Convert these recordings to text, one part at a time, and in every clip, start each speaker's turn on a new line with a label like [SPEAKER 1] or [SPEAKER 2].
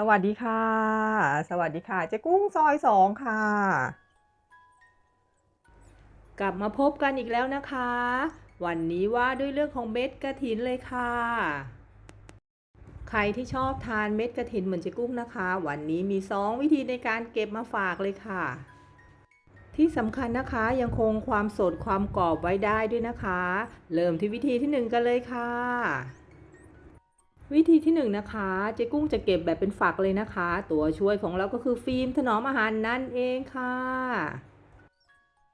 [SPEAKER 1] สวัสดีค่ะ สวัสดีค่ะเจ๊กุ้งซอยสองค่ะ
[SPEAKER 2] กลับมาพบกันอีกแล้วนะคะ วันนี้ว่าด้วยเรื่องของเม็ดกระถินเลยค่ะ ใครที่ชอบทานเม็ดกระถินเหมือนเจ๊กุ้งนะคะ วันนี้มี 2 วิธีในการเก็บมาฝากเลยค่ะ ที่สำคัญนะคะยังคงความสดความกรอบไว้ได้ด้วยนะคะ เริ่มที่วิธีที่ 1 กันเลยค่ะ วิธีที่1นงนะคะเจ๊กุ้งจะเก็บแบบเป็นฝักเลยนะคะ ตัวช่วยของเราก็คือฟิล์มถนอมอาหารนั่นเองค่ะ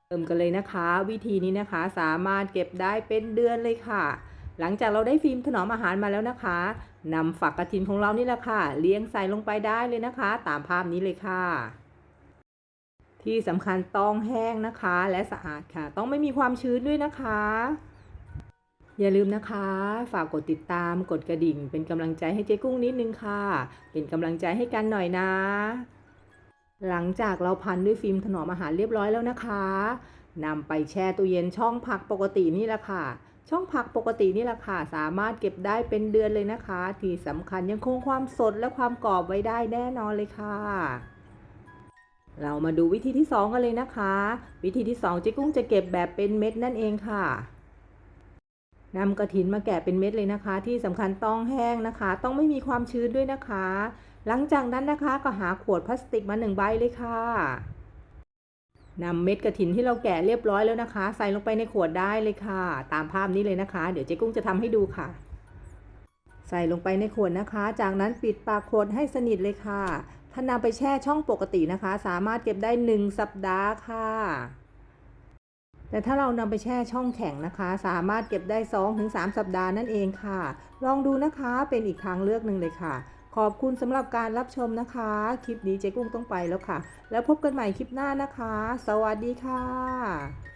[SPEAKER 2] เริ่มกันเลยนะคะ วิธีนี้นะคะสามารถเก็บได้เป็นเดือนเลยค่ะ หลังจากเราได้ฟิล์มถนอมอาหารมาแล้วนะคะนำฝักกระถินของเรานี่แหละค่ะเลี้ยงใส่ลงไปได้เลยนะคะ ตามภาพนี้เลยค่ะ ที่สำคัญต้องแห้งนะคะ และสะอาดค่ะ ต้องไม่มีความชื้นด้วยนะคะ อย่าลืมนะคะ ฝากกดติดตามกดกระดิ่ง เป็นกำลังใจให้เจ๊กุ้งนิดนึงค่ะ เป็นกำลังใจให้กันหน่อยนะ หลังจากเราพันด้วยฟิล์มถนอมอาหารเรียบร้อยแล้วนะคะนำไปแช่ตู้เย็นช่องผักปกตินี่แหละค่ะ ช่องผักปกตินี่แหละค่ะ สามารถเก็บได้เป็นเดือนเลยนะคะ ที่สำคัญยังคงความสดและความกรอบไว้ได้แน่นอนเลยค่ะเรามาดูวิธีที่ 2 กันเลยนะคะ วิธีที่ 2เจ๊กุ้งจะเก็บแบบเป็นเม็ดนั่นเองค่ะ นำกระถินมาแกะเป็นเม็ดเลยนะคะ ที่สำคัญต้องแห้งนะคะ ต้องไม่มีความชื้นด้วยนะคะ หลังจากนั้นนะคะก็หาขวดพลาสติกมาหนึ่งใบเลยค่ะนำเม็ดกระถินที่เราแกะเรียบร้อยแล้วนะคะ ใส่ลงไปในขวดได้เลยค่ะ ตามภาพนี้เลยนะคะ เดี๋ยวเจ๊กุ้งจะทำให้ดูค่ะ ใส่ลงไปในขวดนะคะ จากนั้นปิดปากขวดให้สนิทเลยค่ะถ้านำไปแช่ช่องปกตินะคะ สามารถเก็บได้ 1 สัปดาห์ค่ะ แต่ถ้าเรานำไปแช่ช่องแข็งนะคะ สามารถเก็บได้ 2-3 สัปดาห์นั่นเองค่ะ ลองดูนะคะเป็นอีกทางเลือกหนึ่งเลยค่ะ ขอบคุณสำหรับการรับชมนะคะ คลิปนี้เจ๊กุ้งต้องไปแล้วค่ะ แล้วพบกันใหม่คลิปหน้านะคะ สวัสดีค่ะ